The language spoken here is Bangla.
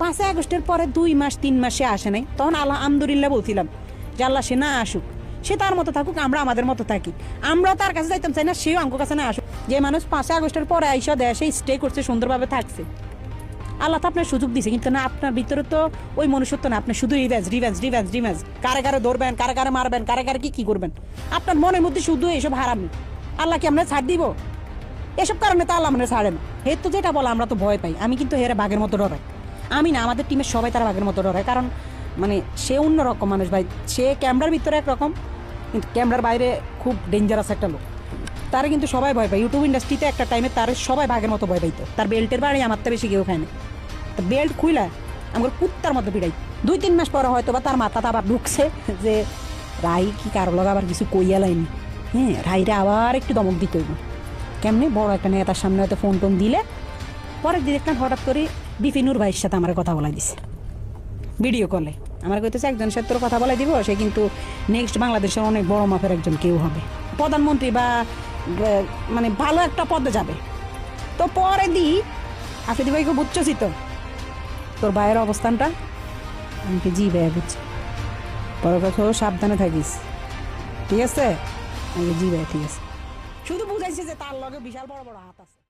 পাঁচই আগস্টের পরে দুই মাস, তিন মাসে আসে নাই। তখন আল্লাহ আমদুলিল্লাহ বলছিলাম যে আল্লাহ সে না আসুক, সে তার মতো থাকুক, আমরা আমাদের মতো থাকি। আমরাও তার কাছে যাইতাম, চাই না সেও আমার কাছে না আসুক। যে মানুষ পাঁচই আগস্টের পরে আইসা দেশে স্টে করছে, সুন্দরভাবে থাকছে। আল্লাহ তো আপনার সুযোগ দিছে, কিন্তু না, আপনার ভিতরে তো ওই মনুষ্যত্ব না। আপনি শুধু রিভেঞ্জ রিভেঞ্জ রিভেঞ্জ রিভেঞ্জ কারে কারে ধরবেন, কারে কারে মারবেন, কারে কারে কি কি করবেন? আপনার মনের মধ্যে শুধু এসব হারামি। আল্লাহ কি আমরা ছাড় দিব? এসব কারণে তো আল্লাহ মানে ছাড়ে না। হের তো যেটা বলে আমরা তো ভয় পাই। আমি কিন্তু হেরে বাঘের মতো ডরাই। আমি না, আমাদের টিমের সবাই তারা বাঘের মতো ডরায় কারণ মানে সে অন্যরকম মানুষ ভাই। সে ক্যামেরার ভিতরে একরকম, কিন্তু ক্যামেরার বাইরে খুব ডেঞ্জারাস একটা লোক। তারা কিন্তু সবাই ভয় পায়। ইউটিউব ইন্ডাস্ট্রিতে একটা টাইমে তার সবাই বাঘের মতো ভয় পাইতো। তার বেল্টের বাড়ি আমার তো বেশি কেউ খায় না। বেল্ট খুইলা, আমার কুত্তার মতো পিড়াই। দুই তিন মাস পরে হয়তো বা তার মাথাটা আবার ঢুকছে যে, রাই, কি কারও লগে আবার কিছু কইয়া লাইনি? হ্যাঁ রাইরে আবার একটু দমক দিতে হইব। কেমনে বড় একটা নেতার সামনে হয়তো ফোন টোন দিলে, পরের দিন দেখলাম হঠাৎ করে বিপিনুর ভাইয়ের সাথে আমার কথা বলাই দিছে। ভিডিও কলে। আমার কইতেছে একজনের সাথে কথা বলাই দিব, সে কিন্তু নেক্সট বাংলাদেশের অনেক বড় মাপের একজন কেউ হবে। প্রধানমন্ত্রী বা মানে ভালো একটা পদে যাবে। তো পরে দি আফিদি ভাইকে বুঝছি তো তোর ভাইয়ের অবস্থানটা? আমি কি জি ভাইয়া বুঝছি। পরে কথা সাবধানে থাকিস। ঠিক আছে? আমি জি ভাইয়া, ঠিক আছে। শুধু বুঝাইছি যে তার লগে বিশাল বড় বড় হাত আছে।